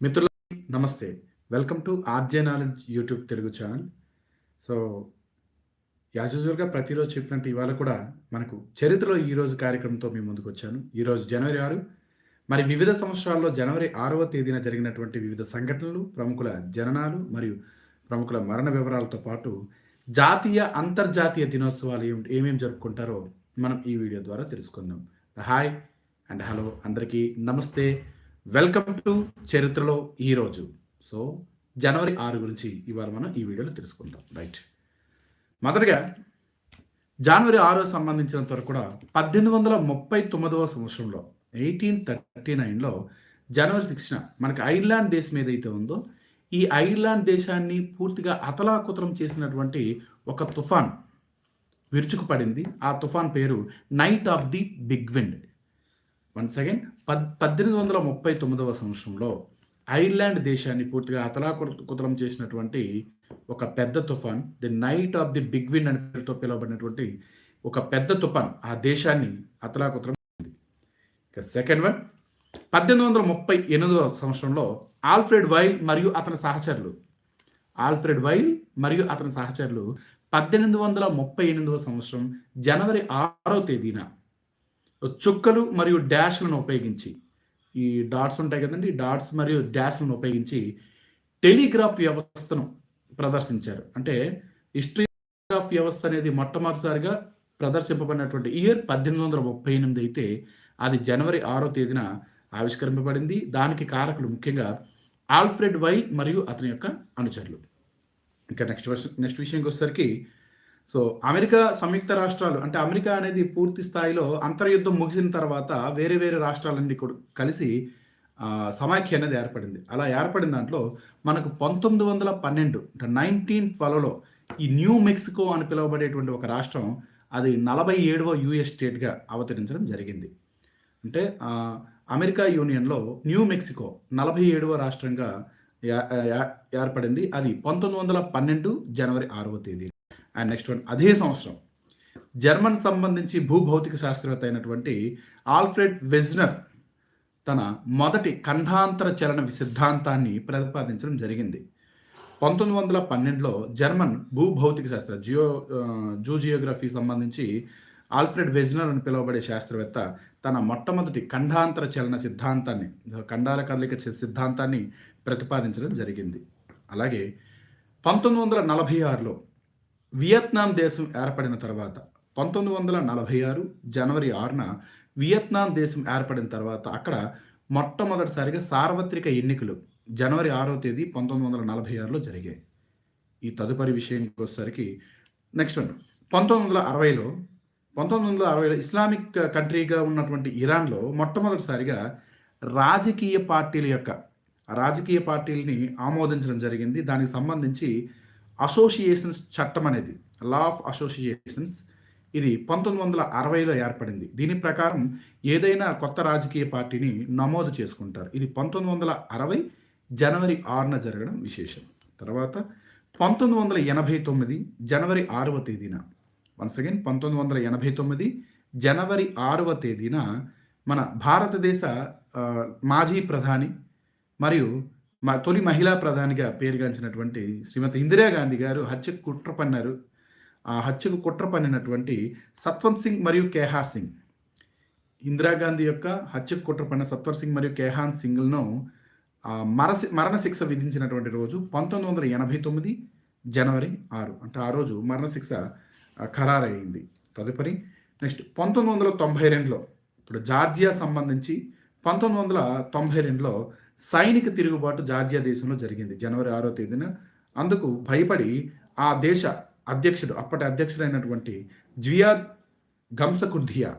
మిత్రుల నమస్తే. Welcome to RJ knowledge YouTube Telugu channel. So as ప్రతిరోజు చెప్పినట్టు ఇవాళ కూడా మనకు చరిత్రలో ఈరోజు కార్యక్రమంతో మేము ముందుకు వచ్చాను. ఈరోజు జనవరి ఆరు. మరి వివిధ సంవత్సరాల్లో జనవరి ఆరవ తేదీన జరిగినటువంటి వివిధ సంఘటనలు ప్రముఖుల జననాలు మరియు ప్రముఖుల మరణ వివరాలతో పాటు జాతీయ అంతర్జాతీయ దినోత్సవాలు ఏమి ఏమేమి జరుపుకుంటారో మనం ఈ వీడియో ద్వారా తెలుసుకుందాం. Hi and hello. అందరికీ నమస్తే. వెల్కమ్ టు చరిత్రలో ఈరోజు సో జనవరి ఆరు గురించి ఇవాళ మనం ఈ వీడియోలో తెలుసుకుందాం. రైట్ మొదటగా జనవరి ఆరు సంబంధించినంత వరకు కూడా పద్దెనిమిది వందల ముప్పై తొమ్మిదవ సంవత్సరంలో ఎయిటీన్ థర్టీ నైన్లో జనవరి సిక్స్న మనకి ఐర్లాండ్ దేశం ఏదైతే ఉందో ఈ ఐర్లాండ్ దేశాన్ని పూర్తిగా అతలాకుతలం చేసినటువంటి ఒక తుఫాన్ విరుచుకుపడింది. ఆ తుఫాన్ పేరు night of the big wind once again పద్ పద్దెనిమిది వందల ముప్పై తొమ్మిదవ సంవత్సరంలో ఐర్లాండ్ దేశాన్ని పూర్తిగా అతలాకుతలం చేసినటువంటి ఒక పెద్ద తుఫాన్ the night of the big wind అనే పేరుతో పిలువబడినటువంటి ఒక పెద్ద తుఫాన్ ఆ దేశాన్ని అతలాకుతలం ఇక సెకండ్ వన్ పద్దెనిమిది వందల ముప్పై ఎనిమిదవ సంవత్సరంలో ఆల్ఫ్రెడ్ వైల్ మరియు అతని సహచరులు ఆల్ఫ్రెడ్ వైల్ మరియు అతని సహచరులు పద్దెనిమిది వందల ముప్పై ఎనిమిదవ సంవత్సరం జనవరి ఆరో తేదీన చుక్కలు మరియు డాష్లను ఉపయోగించి ఈ డాట్స్ ఉంటాయి కదండి డాట్స్ మరియు డాష్లను ఉపయోగించి టెలిగ్రాఫ్ వ్యవస్థను ప్రదర్శించారు. అంటే హిస్టరీగ్రాఫ్ వ్యవస్థ అనేది మొట్టమొదటిసారిగా ప్రదర్శింపబడినటువంటి ఇయర్ పద్దెనిమిది వందల ముప్పై ఎనిమిది అయితే అది జనవరి ఆరో తేదీన ఆవిష్కరింపబడింది. దానికి కారకులు ముఖ్యంగా ఆల్ఫ్రెడ్ వై మరియు అతని యొక్క అనుచరులు. ఇంకా నెక్స్ట్ నెక్స్ట్ విషయంకి వచ్చేసరికి సో అమెరికా సంయుక్త రాష్ట్రాలు అంటే అమెరికా అనేది పూర్తి స్థాయిలో అంతర్యుద్ధం ముగిసిన తర్వాత వేరే వేరే రాష్ట్రాలన్నీ కూడా కలిసి సమాఖ్య అనేది ఏర్పడింది. అలా ఏర్పడిన దాంట్లో మనకు పంతొమ్మిది వందల పన్నెండు అంటే నైన్టీన్ ట్వెల్వ్లో ఈ న్యూ మెక్సికో అని పిలువబడేటువంటి ఒక రాష్ట్రం అది నలభై ఏడవ యుఎస్ స్టేట్గా అవతరించడం జరిగింది. అంటే అమెరికా యూనియన్లో న్యూ మెక్సికో నలభై ఏడవ రాష్ట్రంగా ఏర్పడింది. అది పంతొమ్మిది వందల పన్నెండు జనవరి ఆరవ తేదీ అండ్ నెక్స్ట్ వన్ అదే సంవత్సరం. జర్మన్ సంబంధించి భూభౌతిక శాస్త్రవేత్త అయినటువంటి ఆల్ఫ్రెడ్ వెజ్నర్ తన మొదటి ఖండాంతర చలన సిద్ధాంతాన్ని ప్రతిపాదించడం జరిగింది. పంతొమ్మిది వందల పన్నెండులో జర్మన్ భూభౌతిక శాస్త్ర జియో జూజియోగ్రఫీ సంబంధించి ఆల్ఫ్రెడ్ వెజ్నర్ అని పిలువబడే శాస్త్రవేత్త తన మొట్టమొదటి ఖండాంతర చలన సిద్ధాంతాన్ని ఖండాల కదలిక సిద్ధాంతాన్ని ప్రతిపాదించడం జరిగింది. అలాగే పంతొమ్మిది వందల నలభై ఆరులో వియత్నాం దేశం ఏర్పడిన తర్వాత పంతొమ్మిది వందల నలభై ఆరు జనవరి ఆరున వియత్నాం దేశం ఏర్పడిన తర్వాత అక్కడ మొట్టమొదటిసారిగా సార్వత్రిక ఎన్నికలు జనవరి ఆరో తేదీ పంతొమ్మిది వందల నలభై ఆరులో జరిగాయి. ఈ తదుపరి విషయానికి వచ్చేసరికి నెక్స్ట్ వన్. పంతొమ్మిది వందల అరవైలో పంతొమ్మిది వందల అరవైలో ఇస్లామిక్ కంట్రీగా ఉన్నటువంటి ఇరాన్లో మొట్టమొదటిసారిగా రాజకీయ పార్టీల యొక్క రాజకీయ పార్టీలని ఆమోదించడం జరిగింది. దానికి సంబంధించి అసోసియేషన్స్ చట్టం అనేది లా ఆఫ్ అసోసియేషన్స్ ఇది పంతొమ్మిది వందల అరవైలో ఏర్పడింది. దీని ప్రకారం ఏదైనా కొత్త రాజకీయ పార్టీని నమోదు చేసుకుంటారు. ఇది పంతొమ్మిది వందల అరవై జనవరి ఆరున జరగడం విశేషం. తర్వాత పంతొమ్మిది వందల ఎనభై తొమ్మిది జనవరి ఆరవ తేదీన వన్స్ అగైన్ పంతొమ్మిది వందల ఎనభై తొమ్మిది జనవరి ఆరవ తేదీన మన భారతదేశ మాజీ ప్రధాని మరియు మా తొలి మహిళా ప్రధానిగా పేరుగాంచినటువంటి శ్రీమతి ఇందిరాగాంధీ గారు హత్యకు కుట్ర పన్నారు. ఆ హత్యకు కుట్ర పన్నినటువంటి సత్వంత్ సింగ్ మరియు కేహార్ సింగ్. ఇందిరాగాంధీ యొక్క హత్యకు కుట్ర పన్న సత్వర్ సింగ్ మరియు కేహాన్ సింగ్లను మరసి మరణశిక్ష విధించినటువంటి రోజు పంతొమ్మిది వందల ఎనభై తొమ్మిది జనవరి ఆరు. అంటే ఆ రోజు మరణశిక్ష ఖరారయ్యింది. తదుపరి నెక్స్ట్ పంతొమ్మిది వందల తొంభై రెండులో ఇప్పుడు జార్జియా సంబంధించి పంతొమ్మిది వందల తొంభై రెండులో సైనిక తిరుగుబాటు జార్జియా దేశంలో జరిగింది జనవరి ఆరో తేదీన. అందుకు భయపడి ఆ దేశ అధ్యక్షుడు అప్పటి అధ్యక్షుడైనటువంటి జియాద్ గంసకుర్ధియా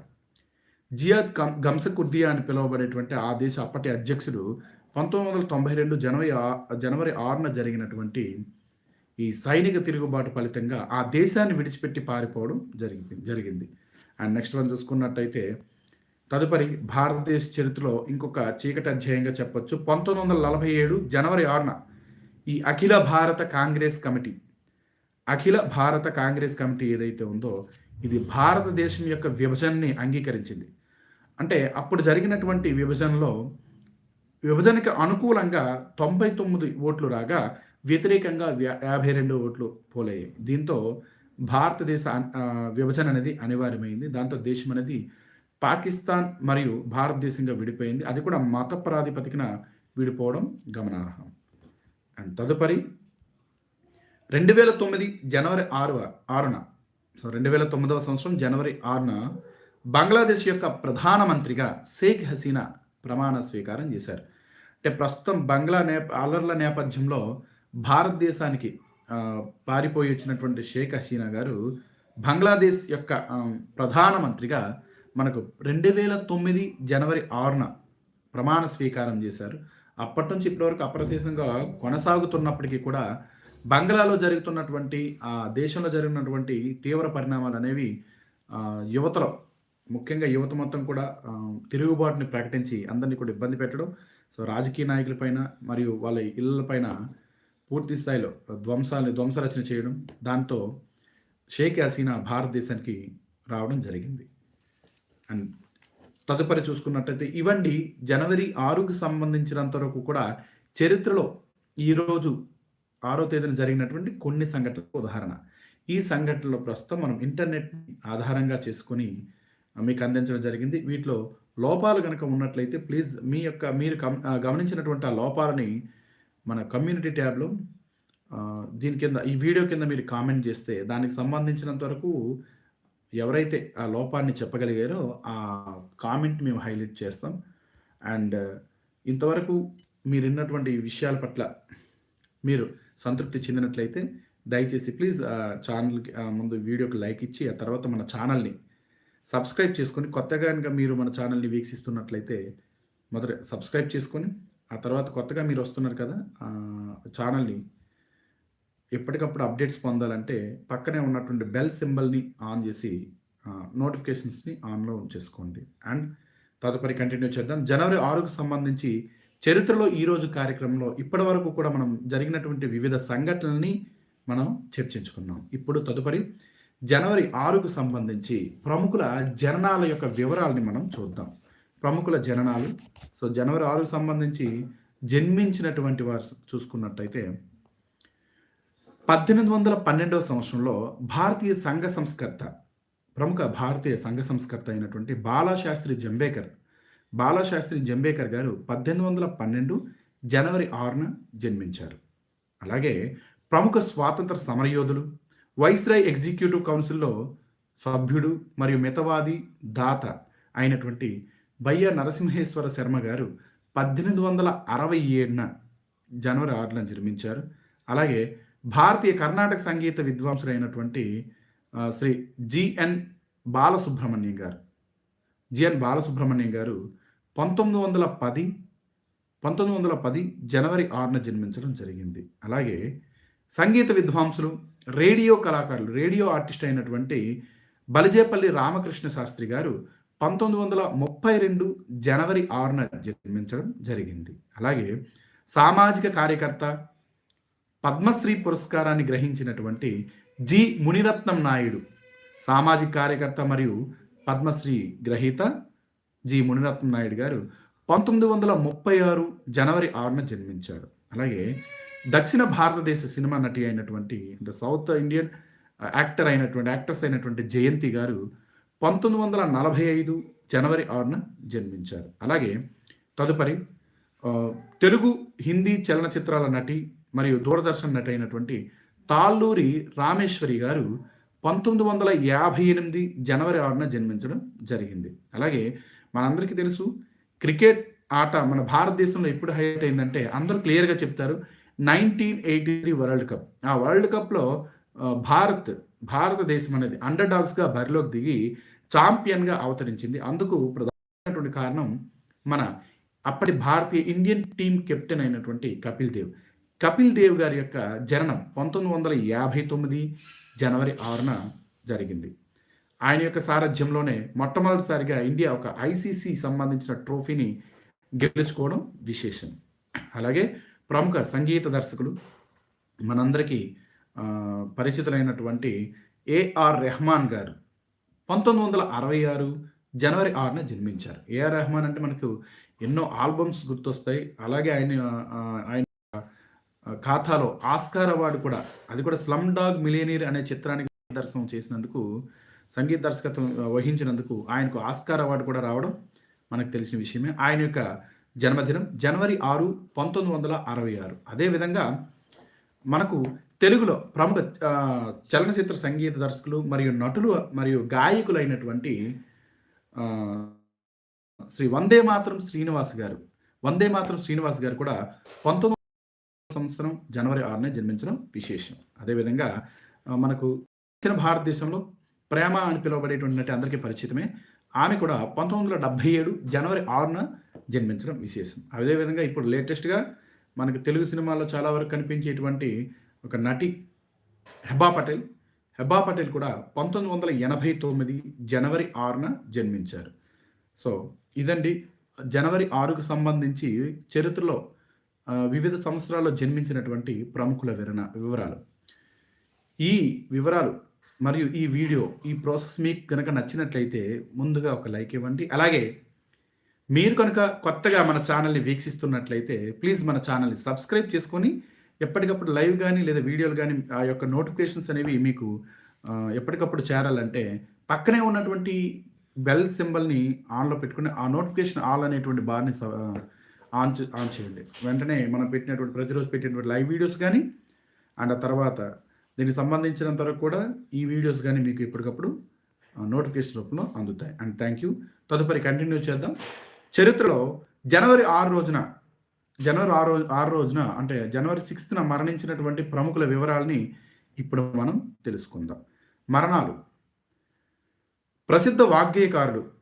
జియాద్ గంసకుర్దియా అని పిలువబడేటువంటి ఆ దేశ అప్పటి అధ్యక్షుడు పంతొమ్మిది వందల తొంభై రెండు జనవరి జనవరి ఆరున జరిగినటువంటి ఈ సైనిక తిరుగుబాటు ఫలితంగా ఆ దేశాన్ని విడిచిపెట్టి పారిపోవడం జరిగింది జరిగింది. అండ్ నెక్స్ట్ వన్ చూసుకున్నట్టయితే తదుపరి భారతదేశ చరిత్రలో ఇంకొక చీకటి అధ్యాయంగా చెప్పొచ్చు. పంతొమ్మిది వందల నలభై ఏడు జనవరి ఆరున ఈ అఖిల భారత కాంగ్రెస్ కమిటీ అఖిల భారత కాంగ్రెస్ కమిటీ ఏదైతే ఉందో ఇది భారతదేశం యొక్క విభజనని అంగీకరించింది. అంటే అప్పుడు జరిగినటువంటి విభజనలో విభజనకి అనుకూలంగా తొంభై తొమ్మిది ఓట్లు రాగా వ్యతిరేకంగా యాభై రెండు ఓట్లు పోలయ్యాయి. దీంతో భారతదేశ విభజన అనేది అనివార్యమైంది. దాంతో దేశం అనేది పాకిస్తాన్ మరియు భారతదేశంగా విడిపోయింది. అది కూడా మత ప్రాతిపదికన విడిపోవడం గమనార్హం. అండ్ తదుపరి రెండు వేల తొమ్మిది జనవరి ఆరు ఆరున సో రెండు వేల తొమ్మిదవ సంవత్సరం జనవరి ఆరున బంగ్లాదేశ్ యొక్క ప్రధానమంత్రిగా షేక్ హసీనా ప్రమాణ స్వీకారం చేశారు. అంటే ప్రస్తుతం బంగ్లా నేప అలర్ల నేపథ్యంలో భారతదేశానికి పారిపోయి వచ్చినటువంటి షేక్ హసీనా గారు బంగ్లాదేశ్ యొక్క ప్రధానమంత్రిగా మనకు రెండు వేల తొమ్మిది జనవరి ఆరున ప్రమాణ స్వీకారం చేశారు. అప్పటి నుంచి ఇప్పటివరకు అప్రదేశంగా కొనసాగుతున్నప్పటికీ కూడా బంగ్లాలో జరుగుతున్నటువంటి ఆ దేశంలో జరిగినటువంటి తీవ్ర పరిణామాలు అనేవి యువతలో ముఖ్యంగా యువత మొత్తం కూడా తిరుగుబాటుని ప్రకటించి అందరినీ కూడా ఇబ్బంది పెట్టడం సో రాజకీయ నాయకులపైన మరియు వాళ్ళ ఇళ్ళపైన పూర్తి స్థాయిలో ధ్వంసాలని ధ్వంసరచన చేయడం దాంతో షేక్ హసీనా భారతదేశానికి రావడం జరిగింది. అండ్ తదుపరి చూసుకున్నట్టయితే ఇవండి జనవరి ఆరుకు సంబంధించినంత వరకు కూడా చరిత్రలో ఈరోజు ఆరో తేదీన జరిగినటువంటి కొన్ని సంఘటనలకు ఉదాహరణ. ఈ సంఘటనలో ప్రస్తుతం మనం ఇంటర్నెట్ ఆధారంగా చేసుకొని మీకు అందించడం జరిగింది. వీటిలో లోపాలు కనుక ఉన్నట్లయితే ప్లీజ్ మీ యొక్క మీరు గమనించినటువంటి ఆ లోపాలని మన కమ్యూనిటీ ట్యాబ్లో దీని కింద ఈ వీడియో కింద మీరు కామెంట్ చేస్తే దానికి సంబంధించినంత వరకు ఎవరైతే ఆ లోపాన్ని చెప్పగలిగారో ఆ కామెంట్ మేము హైలైట్ చేస్తాం. అండ్ uh, ఇంతవరకు మీరు విన్నటువంటి విషయాల పట్ల మీరు సంతృప్తి చెందినట్లయితే దయచేసి ప్లీజ్ ఛానల్కి uh, uh, ముందు వీడియోకి లైక్ ఇచ్చి ఆ తర్వాత మన ఛానల్ని సబ్స్క్రైబ్ చేసుకొని కొత్తగా కనుక మీరు మన ఛానల్ని వీక్షిస్తున్నట్లయితే మొదట సబ్స్క్రైబ్ చేసుకొని ఆ తర్వాత కొత్తగా మీరు వస్తున్నారు కదా ఛానల్ని ఎప్పటికప్పుడు అప్డేట్స్ పొందాలంటే పక్కనే ఉన్నటువంటి బెల్ సింబల్ని ఆన్ చేసి నోటిఫికేషన్స్ని ఆన్లో ఉంచేసుకోండి అండ్ తదుపరి కంటిన్యూ చేద్దాం. జనవరి ఆరుకు సంబంధించి చరిత్రలో ఈరోజు కార్యక్రమంలో ఇప్పటి వరకు కూడా మనం జరిగినటువంటి వివిధ సంఘటనల్ని మనం చర్చించుకున్నాం. ఇప్పుడు తదుపరి జనవరి ఆరుకు సంబంధించి ప్రముఖుల జననాల యొక్క వివరాలని మనం చూద్దాం. ప్రముఖుల జననాలు. సో జనవరి ఆరుకు సంబంధించి జన్మించినటువంటి వారు చూసుకున్నట్టయితే పద్దెనిమిది వందల పన్నెండవ సంవత్సరంలో భారతీయ సంఘ సంస్కర్త ప్రముఖ భారతీయ సంఘ సంస్కర్త అయినటువంటి బాలాశాస్త్రి జంబేకర్ బాలాశాస్త్రి జంబేకర్ గారు పద్దెనిమిది వందల పన్నెండు జనవరి ఆరున జన్మించారు. అలాగే ప్రముఖ స్వాతంత్ర సమరయోధులు వైస్రాయ్ ఎగ్జిక్యూటివ్ కౌన్సిల్లో సభ్యుడు మరియు మితవాది దాత అయినటువంటి బయ్య నరసింహేశ్వర శర్మ గారు పద్దెనిమిది వందల అరవై ఏడున జనవరి ఆరున జన్మించారు. అలాగే భారతీయ కర్ణాటక సంగీత విద్వాంసుడైనటువంటి శ్రీ జిఎన్ బాలసుబ్రహ్మణ్యం గారు. జిఎన్ బాలసుబ్రహ్మణ్యం గారు పంతొమ్మిది వందల పది పంతొమ్మిది వందల పది జనవరి ఆరున జన్మించడం జరిగింది. అలాగే సంగీత విద్వాంసులు రేడియో కళాకారులు రేడియో ఆర్టిస్ట్ అయినటువంటి బలిజేపల్లి రామకృష్ణ శాస్త్రి గారు పంతొమ్మిది వందల ముప్పై రెండు జనవరి ఆరున జన్మించడం జరిగింది. అలాగే సామాజిక కార్యకర్త పద్మశ్రీ పురస్కారాన్ని గ్రహించినటువంటి జి. మునిరత్నం నాయుడు సామాజిక కార్యకర్త మరియు పద్మశ్రీ గ్రహీత జి. మునిరత్నం నాయుడు గారు పంతొమ్మిది వందల ముప్పై ఆరు జనవరి ఆరున జన్మించారు. అలాగే దక్షిణ భారతదేశ సినిమా నటి అయినటువంటి అంటే సౌత్ ఇండియన్ యాక్టర్ అయినటువంటి యాక్ట్రెస్ అయినటువంటి జయంతి గారు పంతొమ్మిది వందల నలభై ఐదు జనవరి ఆరున జన్మించారు. అలాగే తదుపరి తెలుగు హిందీ చలనచిత్రాల నటి మరియు దూరదర్శన్ నటి అయినటువంటి తాళ్ళూరి రామేశ్వరి గారు పంతొమ్మిది వందల యాభై ఎనిమిది జనవరి ఆరున జన్మించడం జరిగింది. అలాగే మనందరికీ తెలుసు క్రికెట్ ఆట మన భారతదేశంలో ఎప్పుడు హైలైట్ అయిందంటే అందరూ క్లియర్గా చెప్తారు nineteen eighty three world cup. ఆ వరల్డ్ కప్లో భారత్ భారతదేశం అనేది అండర్ డాగ్స్గా బరిలోకి దిగి ఛాంపియన్గా అవతరించింది. అందుకు ప్రధానమైనటువంటి కారణం మన అప్పటి భారతీయ ఇండియన్ టీం కెప్టెన్ అయినటువంటి కపిల్ దేవ్. కపిల్ దేవ్ గారి యొక్క జననం పంతొమ్మిది వందల యాభై తొమ్మిది జనవరి ఆరున జరిగింది. ఆయన యొక్క సారథ్యంలోనే మొట్టమొదటిసారిగా ఇండియా ఒక ఐసీసీ సంబంధించిన ట్రోఫీని గెలుచుకోవడం విశేషం. అలాగే ప్రముఖ సంగీత దర్శకులు మనందరికీ పరిచితులైనటువంటి ఏఆర్ రెహమాన్ గారు పంతొమ్మిది వందల అరవై ఆరు జనవరి ఆరున జన్మించారు. ఏఆర్ రెహమాన్ అంటే మనకు ఎన్నో ఆల్బమ్స్ గుర్తొస్తాయి. అలాగే ఆయన ఆయన ఖాతాలో ఆస్కార్ అవార్డు కూడా అది కూడా స్లమ్ డాగ్ మిలియనీర్ అనే చిత్రానికి దర్శనం చేసినందుకు సంగీత దర్శకత్వం వహించినందుకు ఆయనకు ఆస్కార్ అవార్డు కూడా రావడం మనకు తెలిసిన విషయమే. ఆయన యొక్క జన్మదినం జనవరి ఆరు పంతొమ్మిది వందల అరవై ఆరు. అదేవిధంగా మనకు తెలుగులో ప్రముఖ చలనచిత్ర సంగీత దర్శకులు మరియు నటులు మరియు గాయకులైనటువంటి శ్రీ వందే మాత్రం శ్రీనివాస్ గారు వందే మాత్రం శ్రీనివాస్ గారు కూడా పంతొమ్మిది సంవత్సరం జనవరి ఆరునే జన్మించడం విశేషం. అదేవిధంగా మనకు దక్షిణ భారతదేశంలో ప్రేమ అని పిలువబడేటువంటి అందరికీ పరిచితమే. ఆమె కూడా పంతొమ్మిది వందల డెబ్భై ఏడు జనవరి ఆరున జన్మించడం విశేషం. అదేవిధంగా ఇప్పుడు లేటెస్ట్గా మనకు తెలుగు సినిమాల్లో చాలా వరకు కనిపించేటువంటి ఒక నటి హెబ్బా పటేల్. హెబ్బా పటేల్ కూడా పంతొమ్మిది వందల ఎనభై తొమ్మిది జనవరి ఆరున జన్మించారు. సో ఇదండి జనవరి ఆరుకు సంబంధించి చరిత్రలో వివిధ సంవత్సరాల్లో జన్మించినటువంటి ప్రముఖుల వివరణ వివరాలు. ఈ వివరాలు మరియు ఈ వీడియో ఈ ప్రాసెస్ మీకు కనుక నచ్చినట్లయితే ముందుగా ఒక లైక్ ఇవ్వండి. అలాగే మీరు కనుక కొత్తగా మన ఛానల్ని వీక్షిస్తున్నట్లయితే ప్లీజ్ మన ఛానల్ని సబ్స్క్రైబ్ చేసుకొని ఎప్పటికప్పుడు లైవ్ కానీ లేదా వీడియోలు కానీ ఆ యొక్క నోటిఫికేషన్స్ అనేవి మీకు ఎప్పటికప్పుడు చేరాలంటే పక్కనే ఉన్నటువంటి బెల్ సింబల్ని ఆన్లో పెట్టుకుని ఆ నోటిఫికేషన్ ఆల్ అనేటువంటి బార్ని ఆన్ ఆన్ చేయండి. వెంటనే మనం పెట్టినటువంటి ప్రతిరోజు పెట్టినటువంటి లైవ్ వీడియోస్ కానీ అండ్ ఆ తర్వాత దీనికి సంబంధించినంత వరకు కూడా ఈ వీడియోస్ కానీ మీకు ఎప్పటికప్పుడు నోటిఫికేషన్ రూపంలో అందుతాయి. And thank you. తదుపరి కంటిన్యూ చేద్దాం. చరిత్రలో జనవరి ఆరు రోజున జనవరి ఆరు ఆరు రోజున అంటే జనవరి సిక్స్త్న మరణించినటువంటి ప్రముఖుల వివరాలని ఇప్పుడు మనం తెలుసుకుందాం. మరణాలు. ప్రసిద్ధ వాగ్గేయకారుడు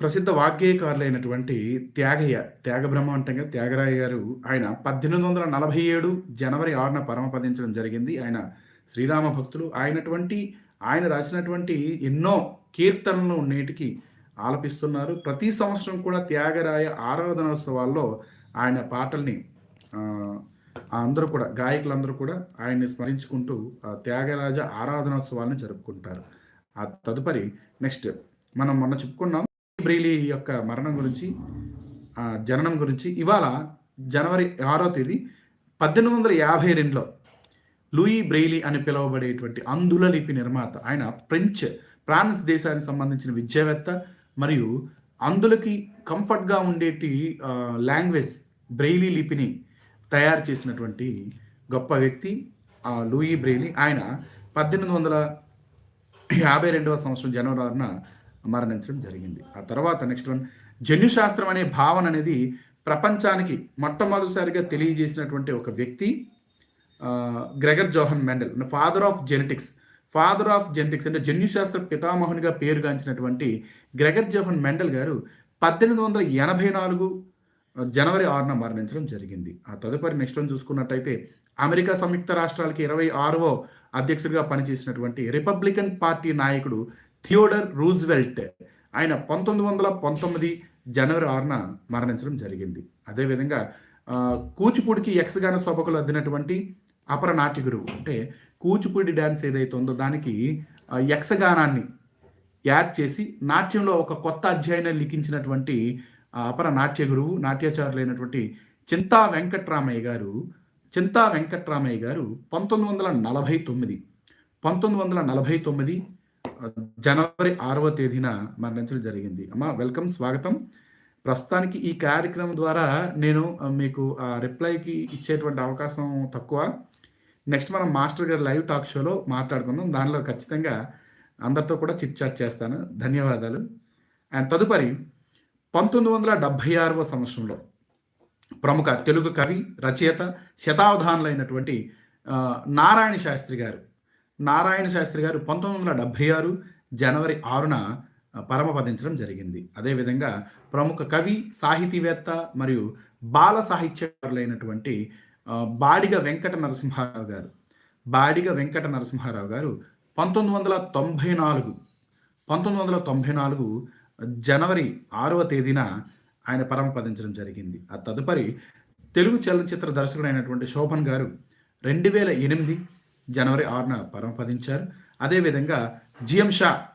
ప్రసిద్ధ వాగ్గేయకారులైనటువంటి త్యాగయ్య త్యాగబ్రహ్మ అంటాం కదా త్యాగరాయ గారు ఆయన పద్దెనిమిది వందల నలభై ఏడు జనవరి ఆరున పరమపదించడం జరిగింది. ఆయన శ్రీరామ భక్తులు. ఆయనటువంటి ఆయన రాసినటువంటి ఎన్నో కీర్తనలు నేటికి ఆలపిస్తున్నారు. ప్రతి సంవత్సరం కూడా త్యాగరాయ ఆరాధనోత్సవాల్లో ఆయన పాటల్ని అందరూ కూడా గాయకులందరూ కూడా ఆయన్ని స్మరించుకుంటూ త్యాగరాజ ఆరాధనోత్సవాలను జరుపుకుంటారు. ఆ తదుపరి నెక్స్ట్ మనం మొన్న చెప్పుకున్నాం బ్రెయిలీ యొక్క మరణం గురించి జననం గురించి ఇవాళ జనవరి ఆరో తేదీ పద్దెనిమిది వందల యాభై రెండులో లూయి బ్రెయిలీ అని పిలువబడేటువంటి అంధుల లిపి నిర్మాత ఆయన ఫ్రెంచ్ ఫ్రాన్స్ దేశానికి సంబంధించిన విద్యావేత్త మరియు అందులకి కంఫర్ట్గా ఉండేటి లాంగ్వేజ్ బ్రెయిలీ లిపిని తయారు చేసినటువంటి గొప్ప వ్యక్తి లూయి బ్రెయిలీ. ఆయన పద్దెనిమిది వందల యాభై రెండవ సంవత్సరం జనవరి ఆరున మరణించడం జరిగింది. ఆ తర్వాత నెక్స్ట్ వన్ జన్యుశాస్త్రం అనే భావన అనేది ప్రపంచానికి మొట్టమొదటిసారిగా తెలియజేసినటువంటి ఒక వ్యక్తి Gregor Johann Mendel father of genetics father of genetics అంటే జన్యుశాస్త్ర పితామహునిగా పేరుగాంచినటువంటి గ్రెగర్ జోహన్ మెండల్ గారు పద్దెనిమిది వందల ఎనభై నాలుగు జనవరి ఆరున మరణించడం జరిగింది. ఆ తదుపరి నెక్స్ట్ వన్ చూసుకున్నట్టయితే అమెరికా సంయుక్త రాష్ట్రాలకి ఇరవై ఆరవ అధ్యక్షుడిగా పనిచేసినటువంటి రిపబ్లికన్ పార్టీ నాయకుడు థియోడర్ రూజ్వెల్ట్ ఆయన పంతొమ్మిది వందల పంతొమ్మిది జనవరి ఆరున మరణించడం జరిగింది. అదేవిధంగా కూచిపూడికి యక్షగాన శోభకులు అద్దినటువంటి అపర నాట్య గురువు అంటే కూచిపూడి డ్యాన్స్ ఏదైతే ఉందో దానికి యక్షగానాన్ని యాడ్ చేసి నాట్యంలో ఒక కొత్త అధ్యాయాన్ని లిఖించినటువంటి అపర నాట్య గురువు నాట్యాచారులైనటువంటి చింతా వెంకట్రామయ్య గారు చింతా వెంకట్రామయ్య గారు పంతొమ్మిది వందల నలభై తొమ్మిది పంతొమ్మిది వందల నలభై తొమ్మిది జనవరి ఆరవ తేదీన మరణించడం జరిగింది. అమ్మ వెల్కమ్ స్వాగతం. ప్రస్తుతానికి ఈ కార్యక్రమం ద్వారా నేను మీకు ఆ రిప్లైకి ఇచ్చేటువంటి అవకాశం తక్కువ. నెక్స్ట్ మనం మాస్టర్ గారి లైవ్ టాక్ షోలో మాట్లాడుకుందాం. దానిలో ఖచ్చితంగా అందరితో కూడా చిట్ చాట్ చేస్తాను. ధన్యవాదాలు. అండ్ తదుపరి పంతొమ్మిది వందల డెబ్భై ఆరవ సంవత్సరంలో ప్రముఖ తెలుగు కవి రచయిత శతావధానులైనటువంటి నారాయణ శాస్త్రి గారు. నారాయణ శాస్త్రి గారు పంతొమ్మిది వందల డెబ్భై ఆరు జనవరి ఆరున పరమపదించడం జరిగింది. అదేవిధంగా ప్రముఖ కవి సాహితీవేత్త మరియు బాల సాహిత్యకారులైనటువంటి బాడిగ వెంకట నరసింహారావు గారు. బాడిగ వెంకట నరసింహారావు గారు పంతొమ్మిది వందల తొంభై నాలుగు పంతొమ్మిది వందల తొంభై నాలుగు జనవరి ఆరవ తేదీన ఆయన పరమపదించడం జరిగింది. ఆ తదుపరి తెలుగు చలనచిత్ర దర్శకుడైనటువంటి శోభన్ గారు రెండు వేల ఎనిమిది జనవరి ఆరున పరమపదించారు. అదేవిధంగా జిఎం షా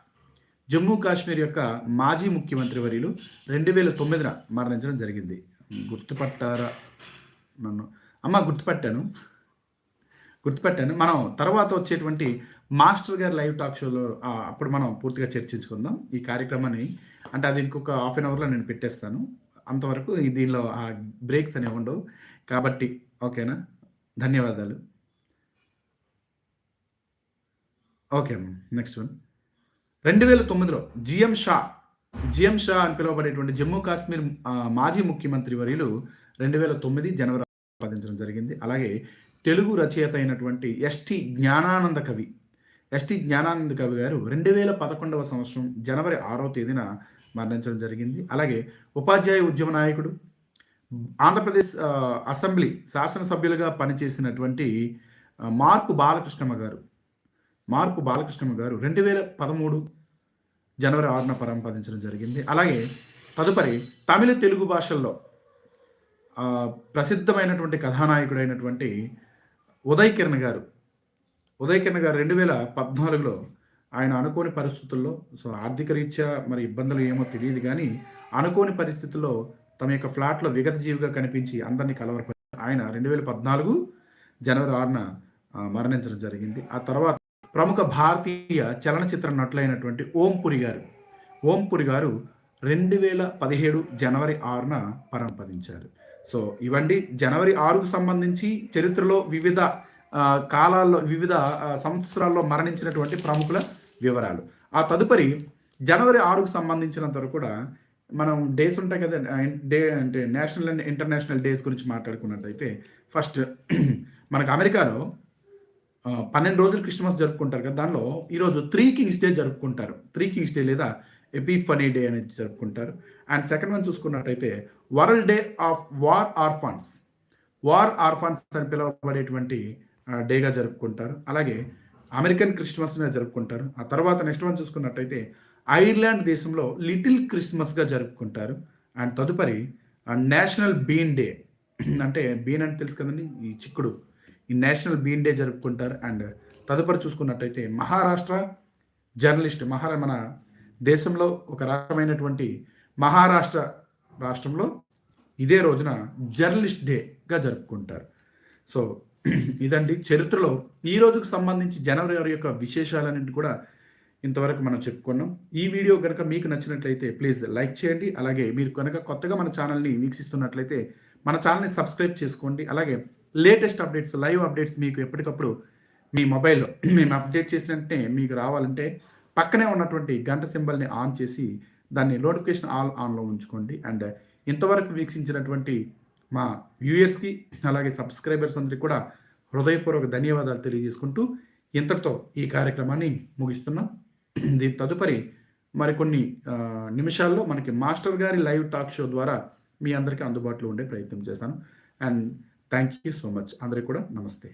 జమ్మూ కాశ్మీర్ యొక్క మాజీ ముఖ్యమంత్రి వర్యులు రెండు వేల తొమ్మిదిన మరణించడం జరిగింది. గుర్తుపట్టారా నన్ను? అమ్మ గుర్తుపట్టాను. గుర్తుపట్టాను. మనం తర్వాత వచ్చేటువంటి మాస్టర్ గారి లైవ్ టాక్ షోలో అప్పుడు మనం పూర్తిగా చర్చించుకుందాం ఈ కార్యక్రమాన్ని. అంటే అది ఇంకొక హాఫ్ అన్ అవర్లో నేను పెట్టేస్తాను. అంతవరకు దీనిలో ఆ బ్రేక్స్ అనేవి ఉండవు. కాబట్టి ఓకేనా? ధన్యవాదాలు. ఓకే నెక్స్ట్ వన్ రెండు వేల తొమ్మిదిలో జిఎం షా జిఎం షా అని పిలువబడేటువంటి జమ్మూ కాశ్మీర్ మాజీ ముఖ్యమంత్రి వర్యులు రెండు వేల తొమ్మిది జనవరి ఆపాదించడం జరిగింది. అలాగే తెలుగు రచయిత అయినటువంటి ఎస్టి జ్ఞానానంద కవి ఎస్టి జ్ఞానానంద కవి గారు రెండు వేల పదకొండవ సంవత్సరం జనవరి ఆరో తేదీన మరణించడం జరిగింది. అలాగే ఉపాధ్యాయ ఉద్యమ నాయకుడు ఆంధ్రప్రదేశ్ అసెంబ్లీ శాసనసభ్యులుగా పనిచేసినటువంటి మార్పు బాలకృష్ణమ్మ గారు మార్పు బాలకృష్ణమ్మ గారు రెండు వేల పదమూడు జనవరి ఆరున పరంపదించడం జరిగింది. అలాగే తదుపరి తమిళ తెలుగు భాషల్లో ప్రసిద్ధమైనటువంటి కథానాయకుడైనటువంటి ఉదయ్ కిరణ్ గారు. ఉదయ్ కిరణ్ గారు రెండు వేల పద్నాలుగులో ఆయన అనుకోని పరిస్థితుల్లో సో ఆర్థిక రీత్యా మరి ఇబ్బందులు ఏమో తెలియదు కానీ అనుకోని పరిస్థితుల్లో తమ యొక్క ఫ్లాట్లో విగత జీవిగా కనిపించి అందరినీ కలవరపడి ఆయన రెండు వేల పద్నాలుగు జనవరి ఆరున మరణించడం జరిగింది. ఆ తర్వాత ప్రముఖ భారతీయ చలనచిత్ర నటులైనటువంటి ఓంపురి గారు. ఓంపురి గారు రెండు వేల పదిహేడు జనవరి ఆరున పరంపదించారు సో ఇవండి జనవరి ఆరుకు సంబంధించి చరిత్రలో వివిధ కాలాల్లో వివిధ సంవత్సరాల్లో మరణించినటువంటి ప్రముఖుల వివరాలు. ఆ తదుపరి జనవరి ఆరుకు సంబంధించినంతవరకు కూడా మనం డేస్ ఉంటాయి కదా డే అంటే నేషనల్ అండ్ ఇంటర్నేషనల్ డేస్ గురించి మాట్లాడుకున్నట్టయితే ఫస్ట్ మనకు అమెరికాలో పన్నెండు రోజులు క్రిస్మస్ జరుపుకుంటారు కదా దానిలో ఈరోజు త్రీ కింగ్స్ డే జరుపుకుంటారు. త్రీ కింగ్స్ డే లేదా ఎపిఫనీ డే అనేది జరుపుకుంటారు. అండ్ సెకండ్ వన్ చూసుకున్నట్టయితే world day of war orphans war orphans అని పిలువబడేటువంటి డేగా జరుపుకుంటారు. అలాగే అమెరికన్ క్రిస్మస్గా జరుపుకుంటారు. ఆ తర్వాత నెక్స్ట్ వన్ చూసుకున్నట్టయితే ఐర్లాండ్ దేశంలో లిటిల్ క్రిస్మస్గా జరుపుకుంటారు. అండ్ తదుపరి నేషనల్ బీన్ డే. అంటే బీన్ అంటే తెలుసు కదండి ఈ చిక్కుడు. ఈ నేషనల్ బీన్ డే జరుపుకుంటారు అండ్ తదుపరి చూసుకున్నట్టయితే మహారాష్ట్ర జర్నలిస్ట్ మహారా మన దేశంలో ఒక రాష్ట్రమైనటువంటి మహారాష్ట్ర రాష్ట్రంలో ఇదే రోజున జర్నలిస్ట్ డేగా జరుపుకుంటారు. సో ఇదండి చరిత్రలో ఈ రోజుకు సంబంధించి జనవరి ఆరు యొక్క విశేషాలన్నింటి కూడా ఇంతవరకు మనం చెప్పుకున్నాం. ఈ వీడియో కనుక మీకు నచ్చినట్లయితే ప్లీజ్ లైక్ చేయండి. అలాగే మీరు కనుక కొత్తగా మన ఛానల్ని వీక్షిస్తున్నట్లయితే మన ఛానల్ని సబ్స్క్రైబ్ చేసుకోండి. అలాగే లేటెస్ట్ అప్డేట్స్ లైవ్ అప్డేట్స్ మీకు ఎప్పటికప్పుడు మీ మొబైల్లో మేము అప్డేట్ చేసిన వెంటనే మీకు రావాలంటే పక్కనే ఉన్నటువంటి గంట సింబల్ని ఆన్ చేసి దాన్ని నోటిఫికేషన్ ఆల్ ఆన్లో ఉంచుకోండి. అండ్ ఇంతవరకు వీక్షించినటువంటి మా వ్యూయర్స్కి అలాగే సబ్స్క్రైబర్స్ అందరికీ కూడా హృదయపూర్వక ధన్యవాదాలు తెలియజేసుకుంటూ ఇంతటితో ఈ కార్యక్రమాన్ని ముగిస్తున్నాం. దీని తదుపరి మరికొన్ని నిమిషాల్లో మనకి మాస్టర్ గారి లైవ్ టాక్ షో ద్వారా మీ అందరికీ అందుబాటులో ఉండే ప్రయత్నం చేస్తాను. And thank you so much అందరికీ కూడా నమస్తే.